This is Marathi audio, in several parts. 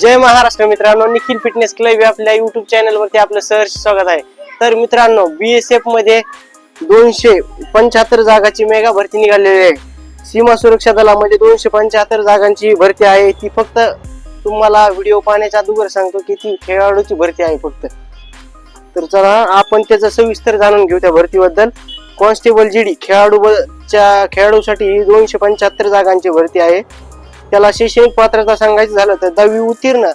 जय महाराष्ट्र मित्रांनो निखिल फिटनेस क्लब आपल्या युट्यूब चॅनल वरती आपलं सहर्ष स्वागत आहे. तर मित्रांनो बीएसएफमध्ये दोनशे पंच्याहत्तर जागाची मेगा भरती निघालेली आहे. सीमा सुरक्षा दलामध्ये दोनशे पंच्याहत्तर जागांची भरती आहे. ती फक्त तुम्हाला व्हिडिओ पाहण्याच्या अगोदर सांगतो की ती खेळाडूची भरती आहे फक्त. तर चला आपण त्याचं सविस्तर जाणून घेऊ त्या भरतीबद्दल. कॉन्स्टेबल जीडी खेळाडूच्या खेळाडूसाठी ही दोनशे पंच्याहत्तर जागांची भरती आहे. त्याला शैक्षणिक पात्रता सांगायचं झालं तर दहावी उत्तीर्ण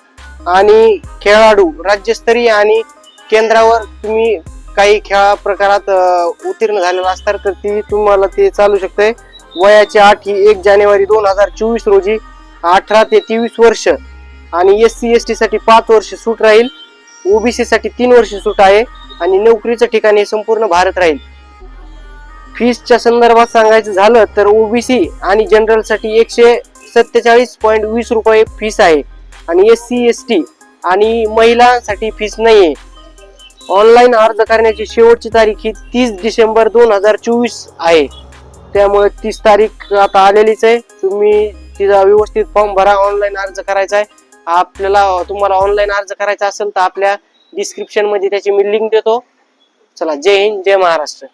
आणि खेळाडू राज्यस्तरीय आणि केंद्रावर तुम्ही काही खेळा प्रकारात उत्तीर्ण झालेला असतात तर ती तुम्हाला ते चालू शकते वयाची आठ ही एक जानेवारी दोन हजार चोवीस रोजी अठरा ते तेवीस वर्ष आणि एस सी एस टी साठी पाच वर्ष सूट राहील. ओबीसी साठी तीन वर्ष सूट आहे आणि नोकरीचं ठिकाण हे संपूर्ण भारत राहील. फीसच्या संदर्भात सांगायचं झालं तर ओबीसी आणि जनरलसाठी एकशे सत्तेचाळीस पॉईंट वीस रुपये फीस आहे. आणि एस सी एस टी आणि महिलांसाठी फीस आहे ऑनलाईन अर्ज करण्याची शेवटची तारीख ही तीस डिसेंबर दोन हजार चोवीस आहे. त्यामुळे तीस तारीख आता आलेलीच आहे. तुम्ही तिचा व्यवस्थित फॉर्म भरा. ऑनलाईन अर्ज करायचा आहे. आपल्याला तुम्हाला ऑनलाईन अर्ज करायचा असेल तर आपल्या डिस्क्रिप्शनमध्ये त्याची मी लिंक देतो. चला जय हिंद जय महाराष्ट्र.